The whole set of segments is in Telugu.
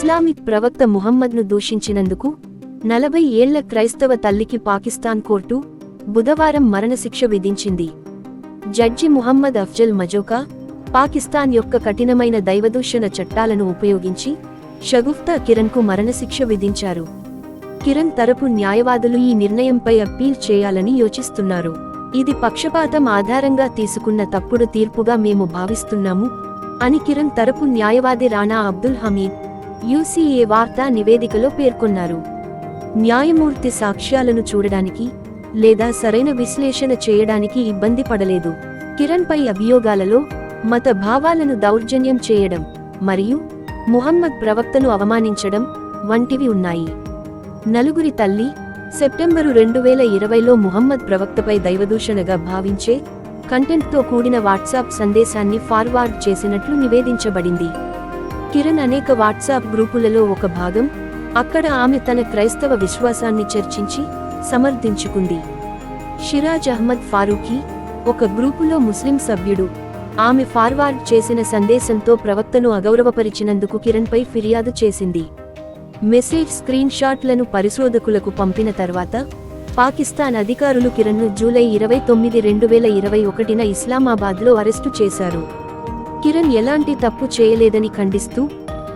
ఇస్లామిక్ ప్రవక్త ముహమ్మద్ను దూషించినందుకు నలభై ఏళ్ళ క్రైస్తవ తల్లికి పాకిస్తాన్ కోర్టు బుధవారం మరణశిక్ష విధించింది. జడ్జి ముహమ్మద్ అఫ్జల్ మజోకా పాకిస్తాన్ యొక్క కఠినమైన దైవదూషణ చట్టాలను ఉపయోగించి షగుఫ్తా కిరణ్కు మరణశిక్ష విధించారు. కిరణ్ తరపు న్యాయవాదులు ఈ నిర్ణయంపై అప్పీల్ చేయాలని యోచిస్తున్నారు. ఇది పక్షపాతం ఆధారంగా తీసుకున్న తప్పుడు తీర్పుగా మేము భావిస్తున్నాము అని కిరణ్ తరపు న్యాయవాది రాణా అబ్దుల్ హమీద్ యూసీఏ వార్తా నివేదికలో పేర్కొన్నారు. న్యాయమూర్తి సాక్ష్యాలను చూడడానికి లేదా సరైన విశ్లేషణ చేయడానికి ఇబ్బంది పడలేదు. కిరణ్పై అభియోగాలలో మత భావాలను దౌర్జన్యం చేయడం మరియు ముహమ్మద్ ప్రవక్తను అవమానించడం వంటివి ఉన్నాయి. నలుగురి తల్లి సెప్టెంబరు రెండు వేల ఇరవైలో ముహమ్మద్ ప్రవక్తపై దైవదూషణగా భావించే కంటెంట్తో కూడిన వాట్సాప్ సందేశాన్ని ఫార్వార్డ్ చేసినట్లు నివేదించబడింది. కిరణ్ అనేక వాట్సాప్ గ్రూపులలో ఒక భాగం. అక్కడ ఆమె తన క్రైస్తవ విశ్వాసాన్ని చర్చించి సమర్థించుకుంది. షిరాజ్ అహ్మద్ ఫారూఖీ ఒక గ్రూపులో ముస్లిం సభ్యుడు. ఆమె ఫార్వార్డ్ చేసిన సందేశంతో ప్రవక్తను అగౌరవపరిచినందుకు కిరణ్పై ఫిర్యాదు చేసింది. మెసేజ్ స్క్రీన్ షాట్లను పరిశోధకులకు పంపిన తర్వాత పాకిస్తాన్ అధికారులు కిరణ్ను జూలై ఇరవై తొమ్మిది రెండు వేల ఇరవై ఒకటిన ఇస్లామాబాద్లో అరెస్టు చేశారు. కిరణ్ ఎలాంటి తప్పు చేయలేదని ఖండిస్తూ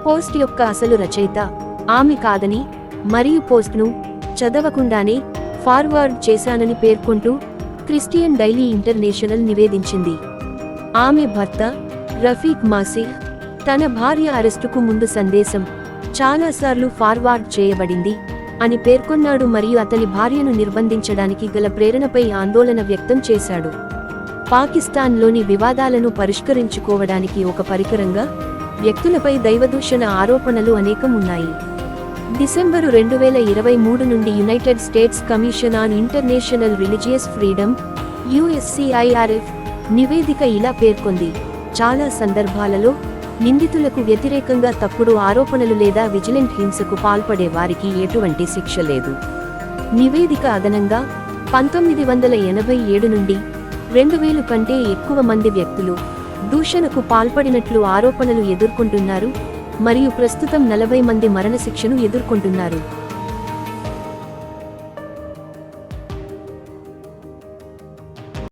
పోస్ట్ యొక్క అసలు రచయిత ఆమె కాదని మరియు పోస్ట్ను చదవకుండానే ఫార్వర్డ్ చేశానని పేర్కొంటూ క్రిస్టియన్ డైలీ ఇంటర్నేషనల్ నివేదించింది. ఆమె భర్త రఫీక్ మాసిహ్ తన భార్య అరెస్టుకు ముందు సందేశం చాలాసార్లు ఫార్వార్డ్ చేయబడింది అని పేర్కొన్నాడు మరియు అతని భార్యను నిర్బంధించడానికి గల ప్రేరణపై ఆందోళన వ్యక్తం చేశాడు. పాకిస్తాన్లోని వివాదాలను పరిష్కరించుకోవడానికి ఒక పరికరంగా వ్యక్తులపై దైవదూషణ ఆరోపణలు అనేకం ఉన్నాయి డిసెంబరు రెండు వేల ఇరవై మూడు నుండి United States commission on international religious freedom USCIRF నివేదిక ఇలా పేర్కొంది. చాలా సందర్భాలలో నిందితులకు వ్యతిరేకంగా తప్పుడు ఆరోపణలు లేదా విజిలెంట్ హింసకు పాల్పడే వారికి ఎటువంటి శిక్ష లేదు. నివేదిక అదనంగా పంతొమ్మిది వందల ఎనభై ఏడు నుండి రెండు వేలు కంటే ఎక్కువ మంది వ్యక్తులు దూషణకు పాల్పడినట్లు ఆరోపణలు ఎదుర్కొంటున్నారు మరియు ప్రస్తుతం నలభై మంది మరణశిక్షను ఎదుర్కొంటున్నారు.